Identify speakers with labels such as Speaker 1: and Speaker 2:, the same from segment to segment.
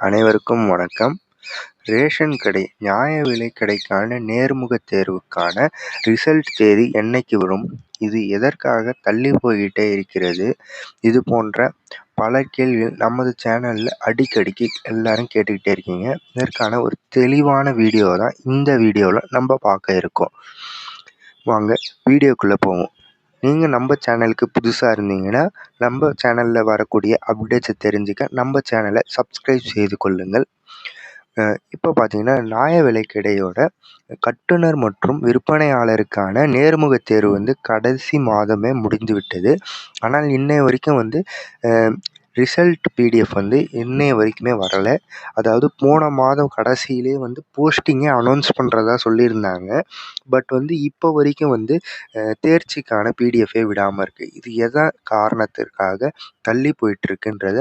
Speaker 1: அனைவருக்கும் வணக்கம். ரேஷன் கடை நியாய விலை கடைக்கான நேர்முகத் தேர்வுக்கான ரிசல்ட் தேதி என்னைக்கு வரும்? இது எதற்காக தள்ளி போய்கிட்டே இருக்கிறது? இது போன்ற பல கேள்விகள் நமது சேனலில் அடிக்கடிக்கு எல்லாரும் கேட்டுக்கிட்டே இருக்கீங்க. இதற்கான ஒரு தெளிவான வீடியோ தான் இந்த வீடியோவில் நம்ம பார்க்க இருக்கோம். வாங்க வீடியோக்குள்ளே போவோம். நீங்கள் நம்ம சேனலுக்கு புதுசாக இருந்தீங்கன்னா நம்ம சேனலில் வரக்கூடிய அப்டேட்ஸை தெரிஞ்சுக்க நம்ம சேனலை சப்ஸ்கிரைப் செய்து கொள்ளுங்கள். இப்போ பார்த்தீங்கன்னா நியாய விலைக்கடையோட கட்டுனர் மற்றும் விற்பனையாளருக்கான நேர்முகத் தேர்வு வந்து கடைசி மாதமே முடிந்து விட்டது ஆனால் இன்றைய வரைக்கும் வந்து ரிசல்ட் பிடிஎஃப் வந்து இன்னைய வரைக்குமே வரலை. அதாவது போன மாதம் கடைசியிலே வந்து போஸ்டிங்கை அனௌன்ஸ் பண்ணுறதா சொல்லியிருந்தாங்க. பட் வந்து இப்போ வரைக்கும் வந்து தேர்ச்சிக்கான பிடிஎஃபே விடாமல் இருக்குது இது எதன் காரணத்திற்காக தள்ளி போயிட்டுருக்குன்றத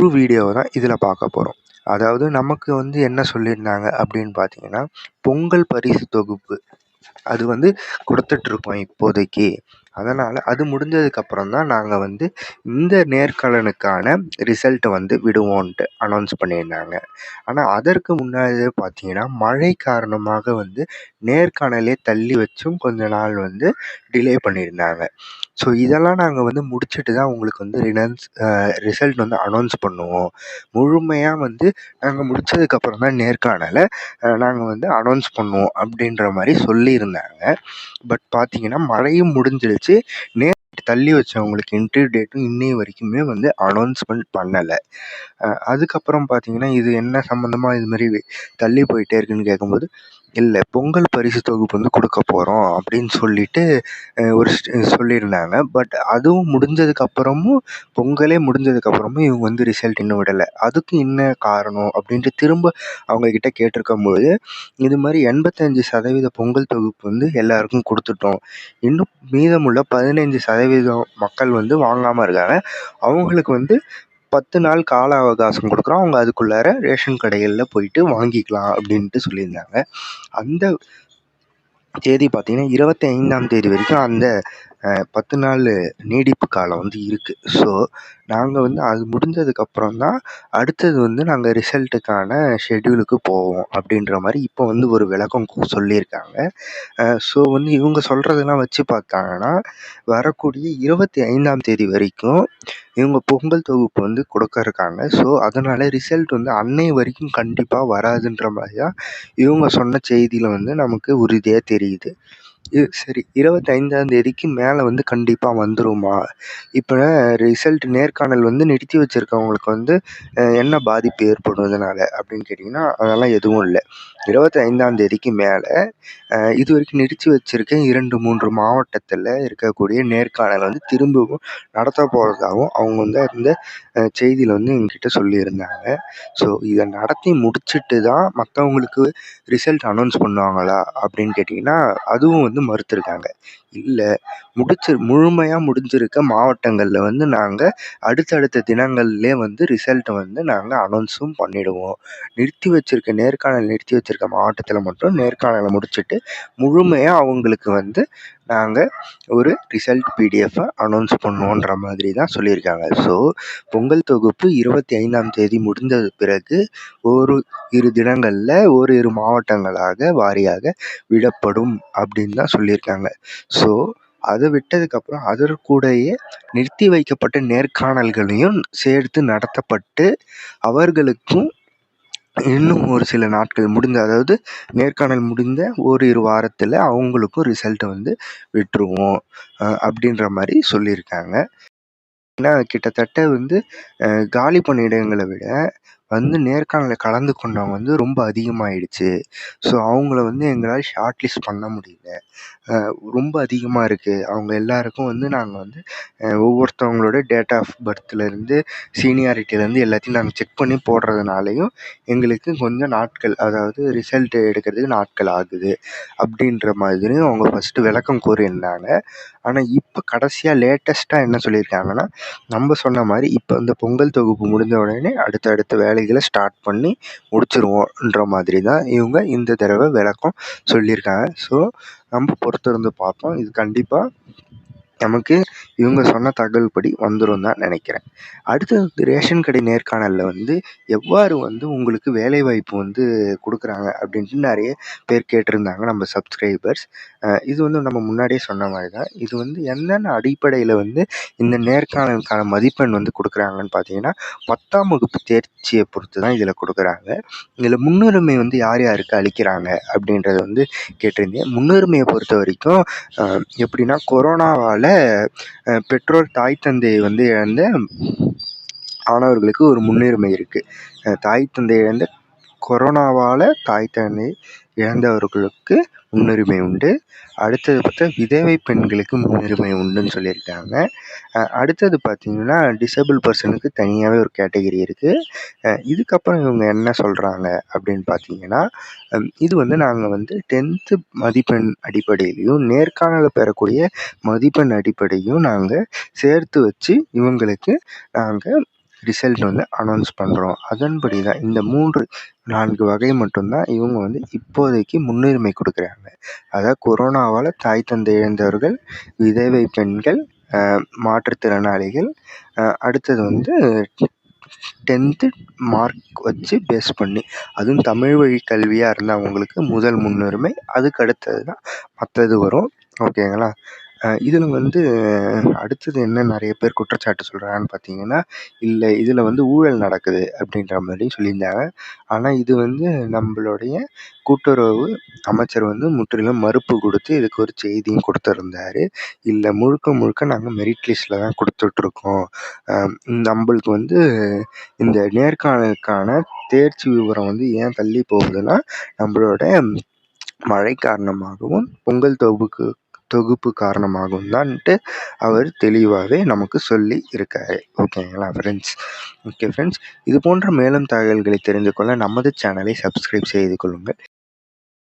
Speaker 1: ஒரு வீடியோவை தான் இதில் பார்க்க போகிறோம் அதாவது நமக்கு வந்து என்ன சொல்லியிருந்தாங்க அப்படின்னு பார்த்தீங்கன்னா பொங்கல் பரிசு தொகுப்பு. அது வந்து கொடுத்துட்ருக்கோம் இப்போதைக்கு. அதனால் அது முடிஞ்சதுக்கப்புறம் தான் நாங்கள் வந்து இந்த நேர்காணலுக்கான ரிசல்ட்டை வந்து விடுவோன்ட்டு அனௌன்ஸ் பண்ணியிருந்தாங்க. ஆனால் அதற்கு முன்னாடியே பார்த்தீங்கன்னா மழை காரணமாக வந்து நேர்காணலே தள்ளி வச்சும் கொஞ்ச நாள் வந்து டிலே பண்ணியிருந்தாங்க. ஸோ இதெல்லாம் நாங்கள் வந்து முடிச்சுட்டு தான் உங்களுக்கு வந்து ரினன்ஸ் ரிசல்ட் வந்து அனௌன்ஸ் பண்ணுவோம். முழுமையாக வந்து நாங்கள் முடித்ததுக்கப்புறம் தான் நேர்காணலை நாங்கள் வந்து அனௌன்ஸ் பண்ணுவோம் அப்படின்ற மாதிரி சொல்லியிருந்தாங்க. பட் பார்த்தீங்கன்னா மழையும் முடிஞ்சிடுச்சு வச்சு நே தள்ளி வச்சவங்களுக்கு இன்டர்வியூ டேட்டும் இன்னைய வரைக்குமே வந்து அனௌன்ஸ்மெண்ட் பண்ணலை. அதுக்கப்புறம் பார்த்தீங்கன்னா இது என்ன சம்மந்தமாக இது மாதிரி தள்ளி போயிட்டே இருக்குன்னு கேட்கும்போது இல்லை பொங்கல் பரிசு தொகுப்பு வந்து கொடுக்க போகிறோம் அப்படின்னு சொல்லிட்டு ஒரு சொல்லியிருந்தாங்க. பட் அதுவும் முடிஞ்சதுக்கப்புறமும் பொங்கலே முடிஞ்சதுக்கப்புறமும் இவங்க வந்து ரிசல்ட் இன்னும் விடலை. அதுக்கு என்ன காரணம் அப்படின்ட்டு திரும்ப அவங்கக்கிட்ட கேட்டிருக்கும்போது இது மாதிரி எண்பத்தஞ்சு சதவீத பொங்கல் தொகுப்பு வந்து எல்லாருக்கும் கொடுத்துட்டோம். இன்னும் மீதமுள்ள பதினைஞ்சு சதவீதம் மக்கள் வந்து வாங்காமல் இருக்காங்க. அவங்களுக்கு வந்து பத்து நாள் கால அவகாசம் கொடுக்குறோம். அவங்க அதுக்குள்ளார ரேஷன் கடைகளில் போயிட்டு வாங்கிக்கலாம் அப்படின்ட்டு சொல்லியிருந்தாங்க. அந்த தேதி பார்த்தீங்கன்னா இருபத்தி ஐந்தாம் தேதி வரைக்கும் அந்த பத்து நாள் நீடிப்பு காலம் வந்து இருக்குது ஸோ நாங்கள் வந்து அது முடிஞ்சதுக்கப்புறம் தான் அடுத்தது வந்து நாங்கள் ரிசல்ட்டுக்கான ஷெட்யூலுக்கு போவோம் அப்படின்ற மாதிரி இப்போ வந்து ஒரு விளக்கம் சொல்லியிருக்காங்க. ஸோ வந்து இவங்க சொல்கிறதெல்லாம் வச்சு பார்த்தாங்கன்னா வரக்கூடிய இருபத்தி ஐந்தாம் தேதி வரைக்கும் இவங்க பொங்கல் தொகுப்பு வந்து கொடுக்க இருக்காங்க. ஸோ அதனால் ரிசல்ட் வந்து அன்னை வரைக்கும் கண்டிப்பாக வராதுன்ற மாதிரி தான் இவங்க சொன்ன செய்தியில் வந்து நமக்கு உறுதியாக தெரியுது. சரி இருபத்தைந்தாம் தேதிக்கு மேலே வந்து கண்டிப்பாக வந்துருமா? இப்போ ரிசல்ட் நேர்காணல் வந்து நிறுத்தி வச்சுருக்கவங்களுக்கு வந்து என்ன பாதிப்பு ஏற்படும் இதனால் அப்படின்னு கேட்டிங்கன்னா அதெல்லாம் எதுவும் இல்லை. இருபத்தைந்தாந்தேதிக்கு தேதிக்கு மேலே இது வரைக்கும் நிறுத்தி வச்சுருக்க இரண்டு மூன்று மாவட்டத்தில் இருக்கக்கூடிய நேர்காணல் வந்து திரும்பவும் நடத்த போகிறதாகவும் அவங்க வந்து அந்த செய்தியில் வந்து எங்ககிட்ட சொல்லியிருந்தாங்க. ஸோ இதை நடத்தி முடிச்சுட்டு தான் மற்றவங்களுக்கு ரிசல்ட் அனௌன்ஸ் பண்ணுவாங்களா அப்படின்னு கேட்டிங்கன்னா அதுவும் வந்து மறுத்துருக்காங்க. இல்லை முடிச்சு முழுமையாக முடிஞ்சிருக்க மாவட்டங்களில் வந்து நாங்கள் அடுத்தடுத்த தினங்கள்லே வந்து ரிசல்ட்டை வந்து நாங்கள் அனௌன்ஸும் பண்ணிடுவோம். நிறுத்தி வச்சுருக்க நேர்காணல் நிறுத்தி வச்சுருக்க மாவட்டத்தில் மட்டும் நேர்காணலை முடிச்சுட்டு முழுமையாக அவங்களுக்கு வந்து நாங்கள் ஒரு ரிசல்ட் பிடிஎஃப்பை அனௌன்ஸ் பண்ணுவோன்ற மாதிரி தான் சொல்லியிருக்காங்க. ஸோ பொங்கல் தொகுப்பு இருபத்தி ஐந்தாம் தேதி முடிந்த பிறகு ஒரு இரு தினங்களில் ஓரிரு மாவட்டங்களாக வாரியாக விடப்படும் அப்படின்னு தான் சொல்லியிருக்காங்க. ஸோ அதை விட்டதுக்கப்புறம் அதற்கூடையே நிறுத்தி வைக்கப்பட்ட நேர்காணல்களையும் சேர்த்து நடத்தப்பட்டு அவர்களுக்கும் இன்னும் ஒரு சில நாட்கள் முடிந்த அதாவது நேர்காணல் முடிந்த ஓரிரு வாரத்தில் அவங்களுக்கும் ரிசல்ட்டை வந்து விட்டுருவோம் அப்படின்ற மாதிரி சொல்லியிருக்காங்க. ஏன்னா கிட்டத்தட்ட வந்து காலி பணியிடங்களை விட வந்து நேர்காணலில் கலந்து கொண்டவங்க வந்து ரொம்ப அதிகமாகிடுச்சு ஸோ அவங்கள வந்து எங்களால் ஷார்ட் லிஸ்ட் பண்ண முடியல. ரொம்ப அதிகமாக இருக்குது அவங்க எல்லாருக்கும் வந்து நாங்கள் வந்து ஒவ்வொருத்தவங்களோட டேட் ஆஃப் பர்த்லேருந்து சீனியாரிட்டிலேருந்து எல்லாத்தையும் நாங்கள் செக் பண்ணி போடுறதுனாலையும் எங்களுக்கு கொஞ்சம் நாட்கள் அதாவது ரிசல்ட் எடுக்கிறதுக்கு நாட்கள் ஆகுது. அப்படின்ற மாதிரியும் அவங்க ஃபஸ்ட்டு விளக்கம் கூறியிருந்தாங்க. ஆனால் இப்போ கடைசியாக லேட்டஸ்ட்டாக என்ன சொல்லியிருக்காங்கன்னா நம்ம சொன்ன மாதிரி இப்போ இந்த பொங்கல் தொகுப்பு முடிஞ்ச உடனே அடுத்த அடுத்த வேலைகளை ஸ்டார்ட் பண்ணி முடிச்சிருவோன்ற மாதிரி தான் இவங்க இந்த தடவை விளக்கம் சொல்லியிருக்காங்க. ஸோ நம்ம பொறுத்திருந்து பார்ப்போம். இது கண்டிப்பாக நமக்கு இவங்க சொன்ன தகவல்படி வந்துரும் தான் நினைக்கிறேன். அடுத்தது ரேஷன் கடை நேர்காணலில் வந்து எவ்வாறு வந்து உங்களுக்கு வேலைவாய்ப்பு வந்து கொடுக்குறாங்க அப்படின்ட்டு நிறைய பேர் கேட்டிருந்தாங்க நம்ம சப்ஸ்கிரைபர்ஸ் இது வந்து நம்ம முன்னாடியே சொன்ன மாதிரி தான். இது வந்து என்னென்ன அடிப்படையில் வந்து இந்த நேர்காணலுக்கான மதிப்பெண் வந்து கொடுக்குறாங்கன்னு பார்த்தீங்கன்னா பத்தாம் வகுப்பு தேர்ச்சியை பொறுத்து தான் இதில் கொடுக்குறாங்க. இதில் முன்னுரிமை வந்து யார் யாருக்கு அளிக்கிறாங்க அப்படின்றத வந்து கேட்டிருந்தேன். முன்னுரிமையை பொறுத்த வரைக்கும் எப்படின்னா கொரோனாவால் பெற்றோர் தாய் தந்தையை வந்து இழந்த மாணவர்களுக்கு ஒரு முன்னுரிமை இருக்குது தாய் தந்தை இழந்த கொரோனாவால் தாய் தந்தை இழந்தவர்களுக்கு முன்னுரிமை உண்டு. அடுத்தது பார்த்தா விதவை பெண்களுக்கு முன்னுரிமை உண்டுன்னு சொல்லியிருக்காங்க. அடுத்தது பார்த்திங்கன்னா டிசேபிள் பர்சனுக்கு தனியாகவே ஒரு கேட்டகரி இருக்குது இதுக்கப்புறம் இவங்க என்ன சொல்கிறாங்க அப்படின்னு பார்த்தீங்கன்னா இது வந்து நாங்கள் வந்து டென்த்து மதிப்பெண் அடிப்படையிலையும் நேர்காணலில் பெறக்கூடிய மதிப்பெண் அடிப்படையும் நாங்கள் சேர்த்து வச்சு இவங்களுக்கு நாங்கள் ரிசல்ட் வந்து அனௌன்ஸ் பண்ணுறோம் அதன்படி தான் இந்த மூன்று நான்கு வகை மட்டும்தான் இவங்க வந்து இப்போதைக்கு முன்னுரிமை கொடுக்குறாங்க. அதாவது கொரோனாவால் தாய் தந்தை இழந்தவர்கள் விதவை பெண்கள் மாற்றுத்திறனாளிகள் அடுத்தது வந்து டென்த்து மார்க் வச்சு பேஸ் பண்ணி அதுவும் தமிழ் வழி கல்வியாக இருந்தவங்களுக்கு முதல் முன்னுரிமை அதுக்கு அடுத்தது தான் மற்றது வரும் ஓகேங்களா இதில் வந்து அடுத்தது என்ன நிறைய பேர் குற்றச்சாட்டு சொல்கிறாங்கன்னு பார்த்தீங்கன்னா இல்லை இதில் வந்து ஊழல் நடக்குது அப்படின்ற மாதிரி சொல்லியிருந்தாங்க. ஆனால் இது வந்து நம்மளுடைய கூட்டுறவு அமைச்சர் வந்து முற்றிலும் மறுப்பு கொடுத்து இதுக்கு ஒரு செய்தியும் கொடுத்துருந்தாரு. இல்லை முழுக்க முழுக்க நாங்கள் மெரிட் லிஸ்ட்டில் தான் கொடுத்துட்ருக்கோம். நம்மளுக்கு வந்து இந்த நேர்காணலுக்கான தேர்ச்சி விவரம் வந்து ஏன் தள்ளி போகுதுன்னா நம்மளோட மழை காரணமாகவும் பொங்கல் தொகுப்புக்கு தொகுப்பு காரணமாகும் தான்ட்டு அவர் தெளிவாகவே நமக்கு சொல்லி இருக்கார். ஓகேங்களா ஃப்ரெண்ட்ஸ் ஓகே ஃப்ரெண்ட்ஸ் இது போன்ற மேலும் தகவல்களை தெரிந்து கொள்ள நமது சேனலை சப்ஸ்கிரைப் செய்து கொள்ளுங்கள்.